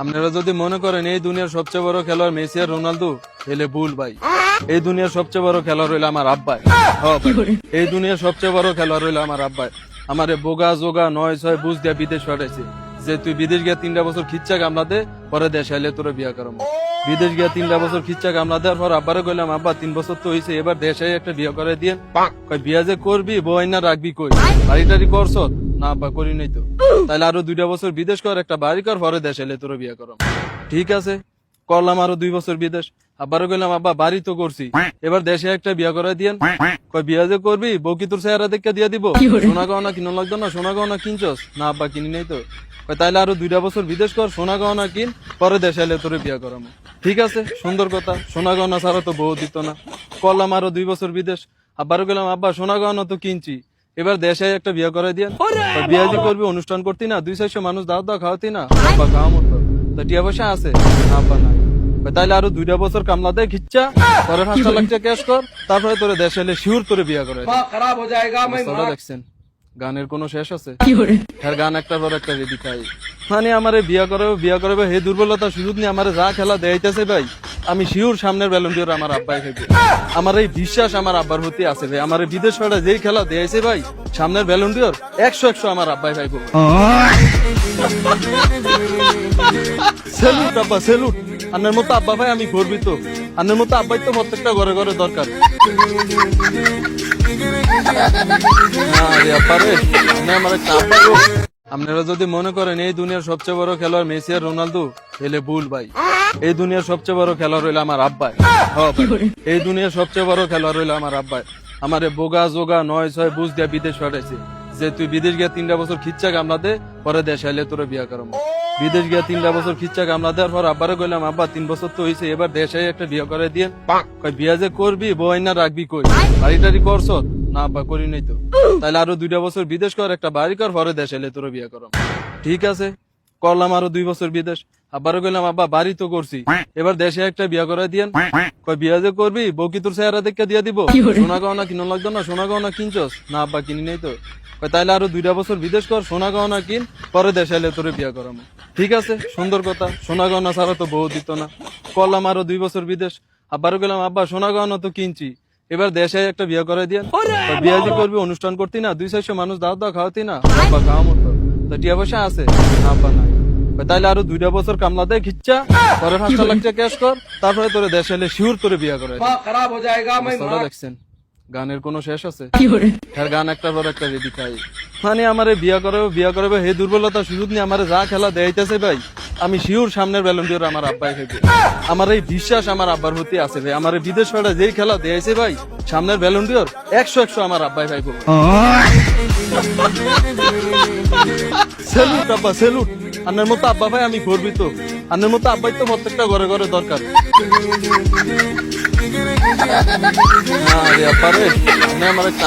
আপনারা যদি মনে করেন এই দুনিয়ার সবচেয়ে বড় খেলোয়াড় মেসি আর রোনালদো, তাহলে ভুল ভাই। এই দুনিয়ার সবচেয়ে বড় খেলোয়াড় হইল আমার আব্বাই। হ্যাঁ এই দুনিয়ার সবচেয়ে বড় খেলোয়াড় হইল আমার আব্বাই। আমার বোগা জোগা নয় ছয় বুঝ দিয়া বিদেশ পাঠাইছে। যে তুই বিদেশ গিয়া তিনটা বছর খিচ্ছা কামলাতে পরে দেশ আইলে তোরা বিয়া করম। বিদেশ গিয়া তিনটা বছর খিচ্চা কামলা দেওয়ার পর আব্বারে কইলাম আব্বা তিন বছর তো হইছে এবার দেশে একটা বিয়া করে দিয়ে বিয়া যে করবি বউ আইনা রাখবি কই? বাড়ি টাড়ি করছ? না আব্বা করি নাই তো। তাহলে আরও দুইটা বছর বিদেশ কর একটা বাড়ি কর পরে দেশ এলে তোরা বিয়া করম। ঠিক আছে করলাম আরও দুই বছর বিদেশ। আবারও কইলাম আব্বা বাড়ি তো করছি এবার দেশে একটা বিয়া করে দিয়েন। কই বিয়া যে করবি বউ কি তোর চেহারা দেখে দিয়া দিব? সোনা গহনা কিনো লাগতো না সোনা গহনা কিনছস? না আব্বা কিনি নাই তো। তাইলে আরও দুইটা বছর বিদেশ কর সোনা গহনা কিন পরে দেশে এলে তোরে বিয়া করাম। ঠিক আছে সুন্দর কথা। সোনা গহনা ছাড়া তো বউ দিত না। কলাম আরও দুই বছর বিদেশ। আব্বারও গেলাম আব্বা সোনা গহনা তো কিনছি। এবার দেশে একটা বিয়ে করে দিয়ে বিয়ে যে করবি অনুষ্ঠান করতি না দুই চারশো মানুষ দাও দাও খাওয়াতি না। আব্বা খাওয়া মতো তো টিয়া পয়সা আছে? আব্বা না তাইলে আরও দুইটা বছর কামলা দেয় খিচ্চা। পরে হাসা লাগছে ক্যাশ কর তারপরে তোরে দেশে এলে শিউর তোরে বিয়ে করে খারাপ হয়ে যায়গা দেখছেন। গানের কোনো শেষ আছে? হ্যাঁ, গান একটা পর একটা রেডি খাই মানে আমারে বিয়া করে বিয়া করে হে দুর্বলতা সুযোগ নিয়ে আমার যা খেলা দেয়াইতেছে ভাই আমি শিওর সামনের ব্যালন্ডিওর আমার আব্বাই খেতে আমার এই বিশ্বাস আমার আব্বার প্রতি আছে ভাই আমার বিদেশ ফেরা যেই খেলা দেয়াইছে ভাই সামনের ব্যালন্ডিওর একশো একশো আমার আব্বাই ভাই সেলুট আব্বা সেলুট আন্নার মতো আব্বা ভাই আমি গর্বিত। আন্নার মতো আব্বাই তো প্রত্যেকটা ঘরে ঘরে দরকার। আরে আব্বা রে, আমার একটা। আপনারা যদি মনে করেন এই দুনিয়ার সবচেয়ে বড় খেলোয়াড় মেসি আর রোনালদো তাহলে ভুল ভাই। এই দুনিয়ার সবচেয়ে বড় খেলোয়াড় হইল আমার আব্বাই। হ্যাঁ এই দুনিয়ার সবচেয়ে বড় খেলোয়াড় হইল আমার আব্বাই। আমারে বোগা জোগা নয় ছয় বুঝ দিয়া বিদেশ পাঠাইছে। যে তুই বিদেশ গিয়া তিনটা বছর খিচ্চা কামলাতে পরে দেশ আইলে তোরা বিয়া করম বিদেশ গিয়া তিনটা বছর খিচ্চা কামলা দেওয়ার পর আব্বারে কইলাম আব্বা তিন বছর তো হয়েছে এবার দেশে একটা বিয়া করে দিয়ে। বিয়া যে করবি বউ আইনা রাখবি কই? বাড়ি টাড়ি করছ? না আব্বা করি নাই তো। তাহলে আরও দুইটা বছর বিদেশ কর একটা বাড়ি কর পরে দেশ এলে তোরা বিয়া করম। ঠিক আছে? করলাম আরও দুই বছর বিদেশ। আবারও কইলাম আব্বা বাড়ি তো করছি। এবার দেশে একটা বিয়া করে দিয়েন। কই বিয়া যে করবি বউ কি তোর চেহারা দেখে দিয়া দিব? সোনা গহনা কিনো লাগতো না? সোনা গহনা কিনছস? না আব্বা কিনি নেই তো। কই তাইলে আরও দুইটা বছর বিদেশ কর সোনা গহনা কিন পরে দেশে এলে তোরে বিয়া করাম। ঠিক আছে? সুন্দর কথা। সোনা গহনা ছাড়া তো বউ দিত না। করলাম আরও দুই বছর বিদেশ। আবারও গেলাম আব্বা সোনা গহনা তো কিনছি। এবার দেশে একটা বিয়ে করে দিয়ে। বিয়ে যদি করবি অনুষ্ঠান করতি না দুই চারশো মানুষ দাও দাও খাওয়াতি না। বা খাওয়া মতো তো টিয়া পয়সা আছে না পা নাই তাইলে আরও দুইটা বছর কামলা দেয় খিচ্ছা পরে ফাঁসটা লাগছে ক্যাশ কর তারপরে তোরে দেশে এলে শিউর করে বিয়ে করে খারাপ হয়ে যায়গা দেখছেন গানের কোনো শেষ আছে? হ্যাঁ, গান একটা পর একটা রেডি খাই মানে আমারে বিয়া করে বিয়া করে হে দুর্বলতা, সুযোগ নিয়ে আমারে যা খেলা দেয়াইতেছে ভাই, আমি শিওর সামনের ব্যালন্ডিওর আমার আব্বাই খেতে আমার এই বিশ্বাস আমার আব্বার প্রতি আছে ভাই। আমার বিদেশ ফেরা যেই খেলা দেয়াইছে ভাই, সামনের ব্যালন্ডিওর একশো একশো আমার আব্বাই ভাই সেলুট, আব্বা, সেলুট। আন্নার মতো আব্বা ভাই আমি গর্বিত। আন্নার মতো আব্বাই তো প্রত্যেকটা ঘরে ঘরে দরকার। আরে আব্বা রে, আপনি আমার একটা।